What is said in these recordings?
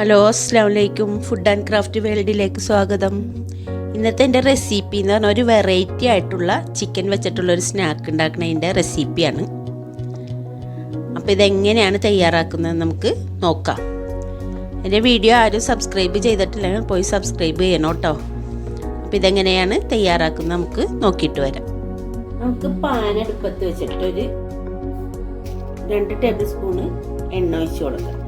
Hello അസ്സാം വലൈക്കും food and craft വേൾഡിലേക്ക് സ്വാഗതം. ഇന്നത്തെ എന്റെ റെസിപ്പി എന്ന് പറഞ്ഞാൽ ഒരു വെറൈറ്റി ആയിട്ടുള്ള ചിക്കൻ വെച്ചിട്ടുള്ള ഒരു സ്നാക്ക് ഉണ്ടാക്കുന്നതിന്റെ റെസിപ്പിയാണ് അപ്പോൾ ഇതെങ്ങനെയാണ് തയ്യാറാക്കുന്നത് നമുക്ക് നോക്കാം. എന്റെ വീഡിയോ ആരും സബ്സ്ക്രൈബ് ചെയ്തിട്ടില്ലെങ്കിൽ പോയി സബ്സ്ക്രൈബ് ചെയ്യണം കേട്ടോ. അപ്പോൾ ഇതെങ്ങനെയാണ് തയ്യാറാക്കുന്നത് നമുക്ക് നോക്കിയിട്ട് വരാം. നമുക്ക് പാൻ വെച്ചിട്ടൊരു രണ്ട് ടേബിൾ സ്പൂണ് എണ്ണ ഒഴിച്ച് കൊടുക്കാം.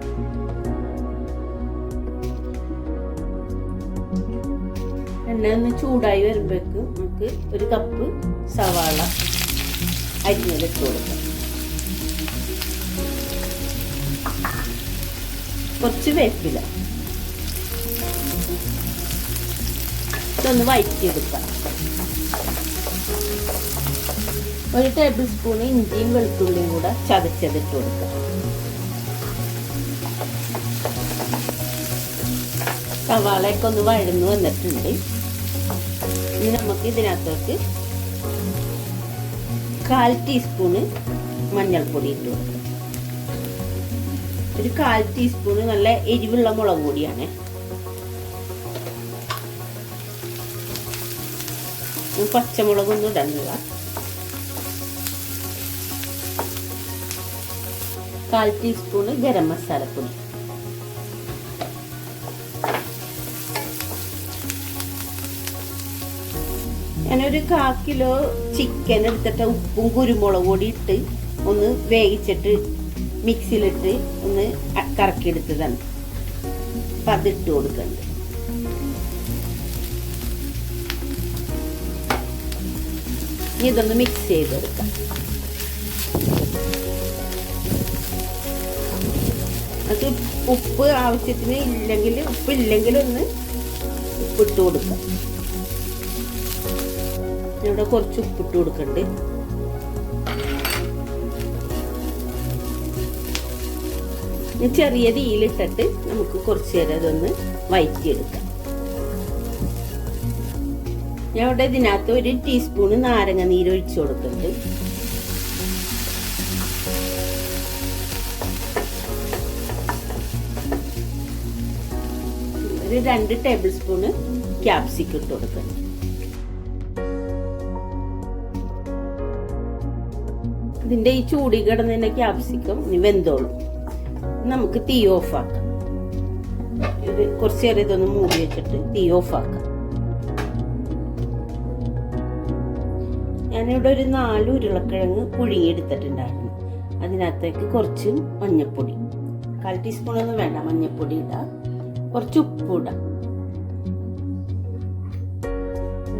ഒന്ന് ചൂടായി വരുമ്പോഴേക്ക് നമുക്ക് ഒരു കപ്പ് സവാള അരിഞ്ഞതിട്ട് കൊടുക്കാം. കുറച്ച് വേപ്പില. ഇതൊന്ന് വഴറ്റിയെടുക്കാം ഒരു ടേബിൾ സ്പൂൺ ഇഞ്ചിയും വെളുത്തുള്ളിയും കൂടെ ചതച്ചതിട്ട് കൊടുക്കാം. സവാളയൊക്കെ ഒന്ന് വഴന്നു വന്നിട്ടുണ്ട്. ഇനി നമുക്ക് ഇതിനകത്തോട്ട് കാൽ ടീസ്പൂണ് മഞ്ഞൾപ്പൊടി ഇട്ട് കൊടുക്കാം. ഒരു കാൽ ടീസ്പൂണ് നല്ല എരിവുള്ള മുളക് പൊടിയാണ്. പച്ചമുളകൊന്നും ഇടുന്നില്ല കാൽ ടീസ്പൂണ് ഗരം മസാലപ്പൊടി. ഞാനൊരു കാ കിലോ ചിക്കൻ എടുത്തിട്ട് ഉപ്പും കുരുമുളക് പൊടി ഇട്ട് ഒന്ന് വേവിച്ചിട്ട് മിക്സിയിലിട്ട് ഒന്ന് കറക്കിയെടുത്തതാണ്. അപ്പം അതിട്ട് കൊടുക്കുന്നുണ്ട് ഇനി ഇതൊന്ന് മിക്സ് ചെയ്തെടുക്കാം. അത് ഉപ്പ് ആവശ്യത്തിന് ഇല്ലെങ്കിൽ ഉപ്പ് ഇല്ലെങ്കിൽ ഒന്ന് ഉപ്പിട്ട് കൊടുക്കാം. ഇവിടെ കുറച്ച് ഉപ്പിട്ട് കൊടുക്കണ്ട്. ചെറിയ തീയിലിട്ടിട്ട് നമുക്ക് കുറച്ച് നേരം അതൊന്ന് വയറ്റിയെടുക്കാം. ഞാൻ ഇവിടെ ഇതിനകത്ത് ഒരു ടീസ്പൂൺ നാരങ്ങ നീര് ഒഴിച്ചു കൊടുക്കുന്നുണ്ട് ഒരു രണ്ട് ടേബിൾ സ്പൂണ് ക്യാപ്സിക്കം ഇട്ട് ഇതിന്റെ ഈ ചൂടി കിടന്നതിന്റെ ക്യാപ്സിക്കം ഇനി വെന്തോളും. നമുക്ക് തീ ഓഫ് ആക്കാം. ഇത് കുറച്ച് നേരം ഇതൊന്ന് മൂടി വെച്ചിട്ട് തീ ഓഫ് ആക്കാം. ഞാനിവിടെ ഒരു നാല് ഉരുളക്കിഴങ്ങ് പുഴുങ്ങിയെടുത്തിട്ടുണ്ടായിരുന്നു അതിനകത്തേക്ക് കുറച്ച് മഞ്ഞപ്പൊടി. കാൽ ടീസ്പൂണൊന്നും വേണ്ട മഞ്ഞപ്പൊടി ഇടാം. കുറച്ച് ഉപ്പ് ഇടാം.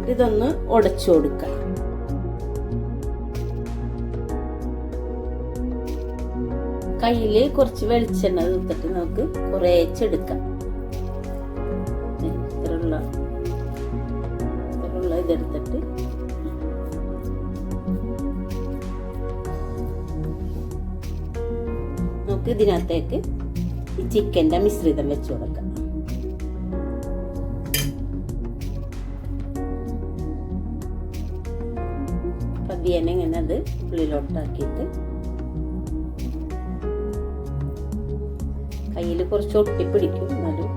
ഇതൊന്ന് ഉടച്ചു കൊടുക്കാം. കയ്യിൽ കുറച്ച് വെളിച്ചെണ്ണ തീർത്തിട്ട് നമുക്ക് കുറേച്ചെടുക്കാം. ഇത്രയുള്ള ഇത്രയുള്ള ഇതെടുത്തിട്ട്. നമുക്ക് ഇതിനകത്തേക്ക് ഈ ചിക്കന്റെ മിശ്രിതം വെച്ച് കൊടുക്കാം. പതിയനെ ഇങ്ങനെ അത് ഉള്ളിലോട്ടാക്കിയിട്ട് കയ്യിൽ കുറച്ച് ഒട്ടിപ്പിടിക്കും എന്നാലും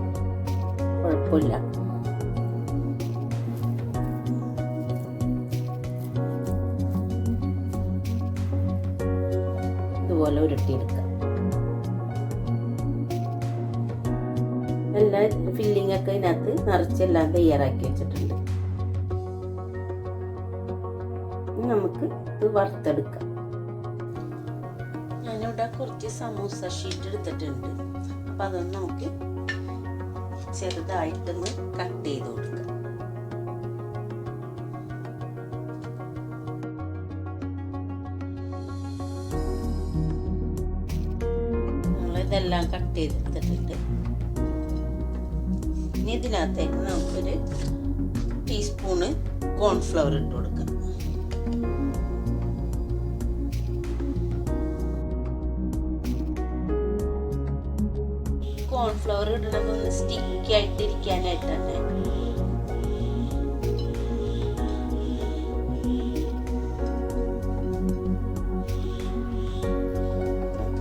കുഴപ്പമില്ല. ഇതുപോലെ ഉരുട്ടിയെടുക്കാം. എല്ലാ ഫില്ലിംഗ് ഒക്കെ ഇതിനകത്ത് നിറച്ചെല്ലാം തയ്യാറാക്കി വെച്ചിട്ടുണ്ട്. നമുക്ക് ഇത് വറുത്തെടുക്കാം. ഞാനിവിടെ കുറച്ച് സമൂസ ഷീറ്റ് എടുത്തിട്ടുണ്ട്. അപ്പം അതൊന്ന് നമുക്ക് ചെറുതായിട്ടൊന്ന് കട്ട് ചെയ്ത് കൊടുക്കാം. ഇതെല്ലാം കട്ട് ചെയ്തെടുത്തിട്ടുണ്ട് ഇനി ഇതിനകത്തേക്ക് നമുക്കൊരു ടീസ്പൂണ് കോൺഫ്ലവർ ഇട്ട് കൊടുക്കാം. കോൺഫ്ലവർ ഇടുന്നത് ഒന്ന് സ്റ്റിക്കി ആയിട്ടിരിക്കാനായിട്ടാണ്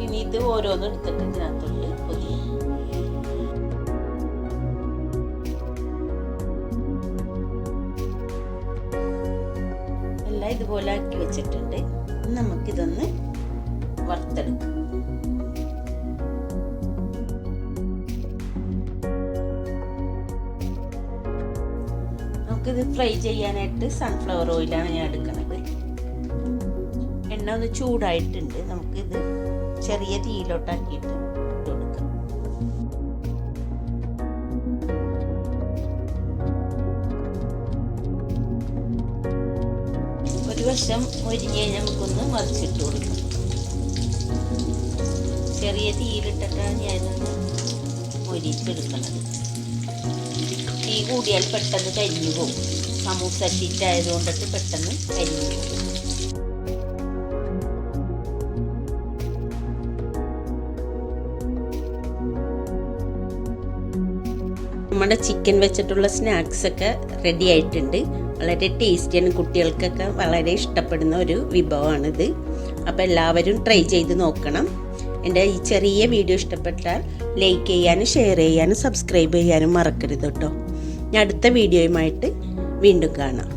ഇനി ഇത് ഓരോന്നും എടുത്തിട്ട് ഇതിനകത്തുണ്ട് പൊതിയും എല്ലാം ഇതുപോലെ ആക്കി വെച്ചിട്ടുണ്ട്. നമുക്കിതൊന്ന് വറുത്തെടുക്കാം. നമുക്കിത് ഫ്രൈ ചെയ്യാനായിട്ട് സൺഫ്ലവർ ഓയിലാണ് ഞാൻ എടുക്കുന്നത്. എണ്ണ ഒന്ന് ചൂടായിട്ടുണ്ട്. നമുക്കിത് ചെറിയ തീയിലോട്ടാക്കിയിട്ട് ഇട്ട് കൊടുക്കാം വശം ഒരിഞ്ഞ് കഴിഞ്ഞാൽ നമുക്കൊന്ന് മറിച്ചിട്ട് കൊടുക്കാം. ചെറിയ തീയിലിട്ടിട്ടാണ് ഞാനൊന്ന് മൊരിച്ചെടുക്കുന്നത്. തീ കൂടിയാൽ പെട്ടെന്ന് കരിഞ്ഞു പോകും. സമൂസ ഷീറ്റ് ആയതുകൊണ്ടിട്ട് പെട്ടെന്ന് കരിഞ്ഞു പോകും. നമ്മുടെ ചിക്കൻ വെച്ചിട്ടുള്ള സ്നാക്സ് ഒക്കെ റെഡി ആയിട്ടുണ്ട്. വളരെ ടേസ്റ്റിയാണ് കുട്ടികൾക്കൊക്കെ വളരെ ഇഷ്ടപ്പെടുന്ന ഒരു വിഭവമാണിത്. അപ്പോൾ എല്ലാവരും ട്രൈ ചെയ്ത് നോക്കണം. എന്റെ ഈ ചെറിയ വീഡിയോ ഇഷ്ടപ്പെട്ടാൽ ലൈക്ക് ചെയ്യാനും ഷെയർ ചെയ്യാനും സബ്സ്ക്രൈബ് ചെയ്യാനും മറക്കരുത് കേട്ടോ. ഞാൻ അടുത്ത വീഡിയോയുമായിട്ട് വീണ്ടും കാണാം.